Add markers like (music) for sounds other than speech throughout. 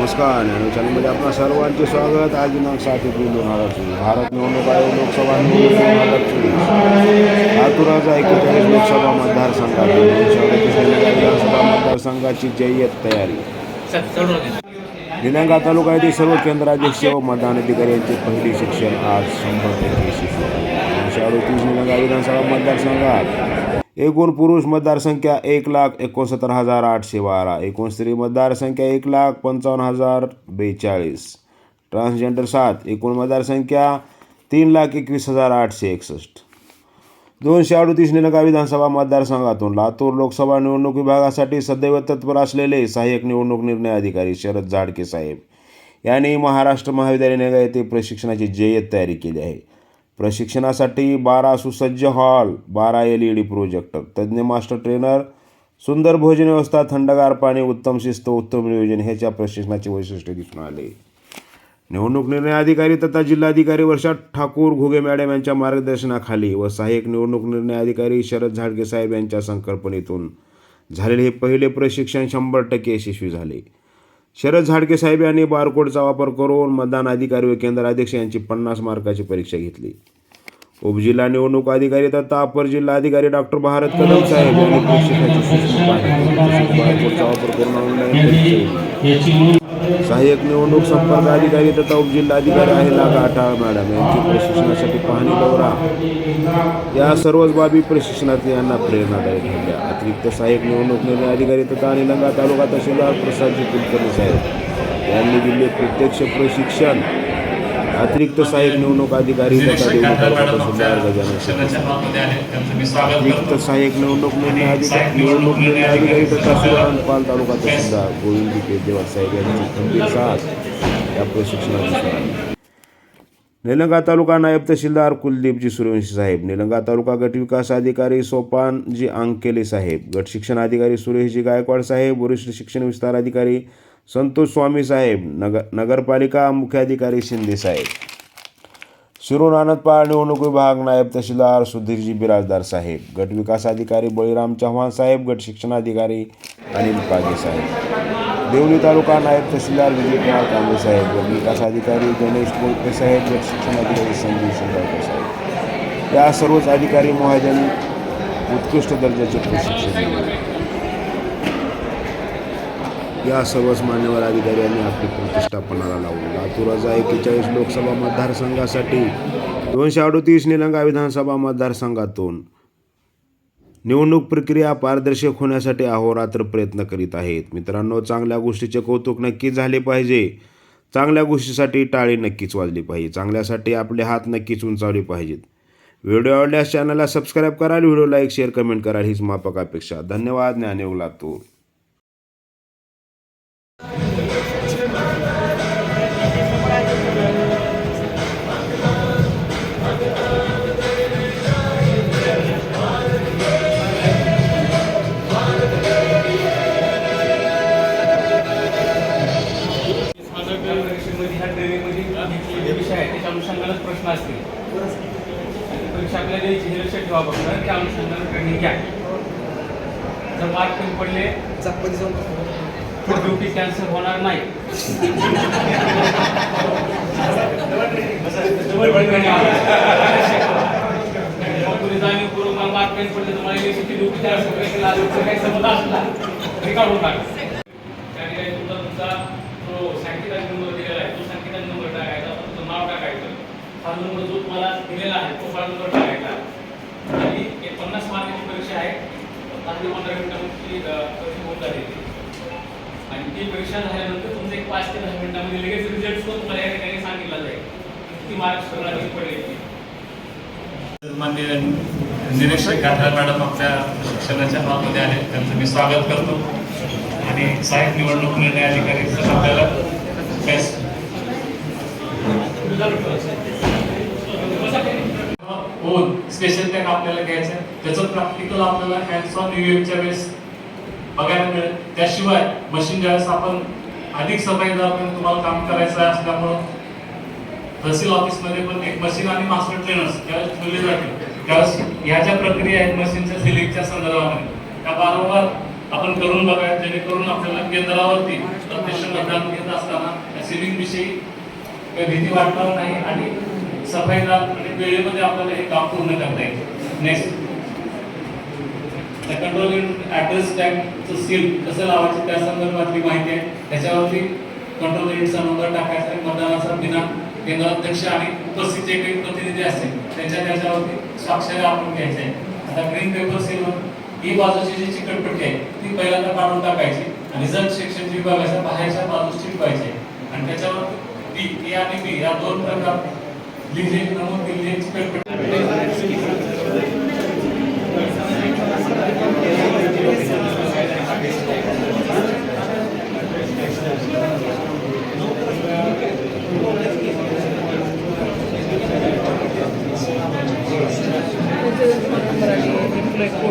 नमस्कार न्यानो चॅनलमध्ये आपणा सर्वांचे स्वागत. आज दिनांक सात एप्रिल दोन हजार चोवीस भारत निवडणूक आयोग लोकसभा निवडणूक दोन हजार चोवीस लातूराचा एकेचाळीस लोकसभा मतदारसंघात. दोनशे अडतीस विधानसभा मतदारसंघाची जय्यत तयारी. निलंगा तालुका येथे सर्व केंद्राध्यक्ष व मतदान अधिकारी यांचे पहिले शिक्षण आज शंभर टक्के शिक्षण. दोनशे अडतीस निलंगा विधानसभा मतदारसंघात. एकूण पुरुष मतदारसंख्या एक लाख एकोणसत्तर हजार आठशे बारा. एकूण स्त्री मतदारसंख्या एक लाख पंचावन्न हजार बेचाळीस. ट्रान्सजेंडर सात. एकूण मतदारसंख्या तीन लाख एकवीस हजार आठशे एकसष्ट. दोनशे अडतीस निलंगा विधानसभा मतदारसंघातून लातूर लोकसभा निवडणूक विभागासाठी सदैव तत्पर असलेले सहाय्यक निवडणूक निर्णय अधिकारी शरद झाडके साहेब यांनी महाराष्ट्र महाविद्यालय निलंगा येथे प्रशिक्षणाची जय्यत तयारी केली आहे. प्रशिक्षणासाठी बारा सुसज्ज हॉल बारा एल ई डी प्रोजेक्टर तज्ज्ञ मास्टर ट्रेनर सुंदर भोजन व्यवस्था थंडगार पाणी उत्तम शिस्त उत्तम नियोजन ह्याच्या प्रशिक्षणाचे वैशिष्ट्य दिसून आले. निवडणूक निर्णय अधिकारी तथा जिल्हाधिकारी वर्षा ठाकूर घुगे मॅडम यांच्या मार्गदर्शनाखाली व सहाय्यक निवडणूक निर्णय अधिकारी शरद झाडगे साहेब यांच्या संकल्पनेतून झालेले हे पहिले प्रशिक्षण शंभर टक्के यशस्वी झाले. शरद झाडके साहेब यांनी बारकोडचा वापर करून मतदान अधिकारी व केंद्र अध्यक्ष यांची पन्नास मार्काची परीक्षा घेतली. उपजिल्हा निवडणूक अधिकारी तथा अपर जिल्हा अधिकारी डॉक्टर भारत कदम साहेब यांनी प्रशिक्षणाची वापर करून ऑनलाईन सहाय्यक निवडणूक संपर्क अधिकारी तथा उपजिल्हा अधिकारी लागा गाठाळ मॅडम यांची प्रशिक्षणासाठी पाहणी दौरा. या सर्वच बाबी प्रशिक्षणात यांना प्रेरणादायी ठरल्या. अतिरिक्त सहाय्यक निवडणूक निर्णय अधिकारी तथा निलंगा तालुका तहसीलदार प्रसादजी कुलकर्णी साहेब यांनी दिले प्रत्यक्ष प्रशिक्षण. अतिरिक्त सहाय्यक निवडणूक अधिकारी तथा देवणी तालुका तहसीलदार गजानन शेट्टी अतिरिक्त सहाय्यक निवडणूक निर्णय अधिकारी निवडणूक निर्णय अधिकारी तथा सुराणपाल तालुका तहसीलदार गोविंद पेदेवा साहेब यांची खंबीर साथ या आली. निलंगा तालुका नायब तहसीलदार कुलदीपजी सूर्यवंशी साहेब निलंगा तालुका गट विकास अधिकारी सोपानजी अंकेले साहेब गट शिक्षण अधिकारी सुरेशजी गायकवाड साहेब वरिष्ठ शिक्षण विस्तार अधिकारी संतोष स्वामी साहेब नगर नगरपालिका मुख्याधिकारी शिंदे साहेब. शिरूर आनंदपाळ निवडणूक विभाग नायब तहसीलदार सुधीरजी बिराजदार साहेब. गट विकास अधिकारी बळीराम चव्हाण साहेब गट शिक्षणाधिकारी अनिल पागे साहेब. देवणी तालुका नायब तहसीलदार विजयकुमार कांबे साहेब. गट विकास अधिकारी गणेश कोळपे साहेब गट शिक्षणाधिकारी संजीव शिंगाळकर साहेब. या सर्वच अधिकारी महाजन उत्कृष्ट दर्जाचे प्रशिक्षण या सर्वच मान्यवर अधिकाऱ्यांनी आपली प्रतिष्ठापनाला लावली. लातूराचा एकेचाळीस लोकसभा मतदारसंघासाठी दोनशे अडतीस निलंगा विधानसभा मतदारसंघातून निवडणूक प्रक्रिया पारदर्शक होण्यासाठी अहोरात्र प्रयत्न करीत आहेत. मित्रांनो चांगल्या गोष्टीचे कौतुक नक्कीच झाले पाहिजे. चांगल्या गोष्टीसाठी टाळी नक्कीच वाजली पाहिजे. चांगल्यासाठी आपले हात नक्कीच उंचावले पाहिजेत. व्हिडिओ आवडल्यास चॅनलला सबस्क्राईब कराल व्हिडिओ लाईक शेअर कमेंट कराल हीच मापक अपेक्षा. धन्यवाद ज्ञानयोग लातूर. प्रश्न असतील परीक्षा आपल्याला द्यायची हे लक्षात ठेवा फक्त त्या अनुषंगाने ट्रेनिंग घ्या. जर मार्क कमी पडले ड्युटी कॅन्सल होणार नाही. (laughs) मार्क कमी पडले तर मला इलेक्शनची ड्युटी कॅन्सल करायची लागली काही संबंध असला तरी काढून टाका. त्या ठिकाणी तुमचा तुमचा तो सांकेतिक नंबर टाकायचा तुमचं नाव हा नंबर जो तुम्हाला दिलेला आहे तो फार नंबर टाकायचा आणि एक पन्नास मार्काची परीक्षा आहे. दहा ते पंधरा मिनिटांची परीक्षा होऊन जाते. आणि ती परीक्षा झाल्यानंतर तुमचं एक पाच ते दहा मिनिटामध्ये लगेच रिझल्ट तुम्हाला या ठिकाणी सांगितला जाईल. किती मार्क्स किती पडले. मान्य निरीक्षक गाठार मॅडम आपल्या शिक्षणाच्या हॉलमध्ये आले त्यांचं मी स्वागत करतो. आणि सहाय्यक निवडणूक निर्णय अधिकारी सर आपल्याला बेस्ट होऊन स्पेशल टॅग आपल्याला घ्यायचं आहे. त्याचं प्रॅक्टिकल आपल्याला हँड्स ऑन च्या वेळेस बघायला मिळेल. त्याशिवाय मशीन ज्यावेळेस आपण अधिक सफाईदार तुम्हाला काम करायचं असल्यामुळं तहसील ऑफिसमध्ये पण एक मशीन आणि मास्टर ट्रेनर्स त्यावेळेस ठेवले जाते. त्यावेळेस ह्या ज्या प्रक्रिया आहेत मशीनच्या सिलिंगच्या संदर्भामध्ये. त्या वारंवार आपण करून बघायला जेणेकरून आपल्याला केंद्रावरती प्रत्यक्ष मतदान घेत असताना सिलिंग विषयी काही भीती वाटणार नाही आणि सफाईदार आणि वेळेमध्ये आपल्याला हे काम पूर्ण करता येईल. नेक्स्ट कंट्रोल युनिट ऍड्रेस टॅगचं सील कसं लावायचं त्या संदर्भातली माहिती आहे. त्याच्यावरती कंट्रोल युनिटचा नंबर टाकायचा आहे. मतदानाचा दिनांक केंद्राध्यक्ष आणि उपस्थित जे काही प्रतिनिधी असतील त्यांच्या त्याच्यावरती स्वाक्षरी आपण घ्यायचे आहे आता ग्रीन पेपर सीलवर ही बाजूची जी चिकटपट्टी आहे ती पहिल्यांदा काढून टाकायची आणि जर शिक्षण विभागाच्या बाहेरच्या बाजूस चिटवायची आणि त्याच्यावर बी ए आणि बी या दोन प्रकार విలేజ్ నమో విలేజ్ పేరు ఇంట్లో ఎక్కువ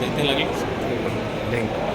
de, de la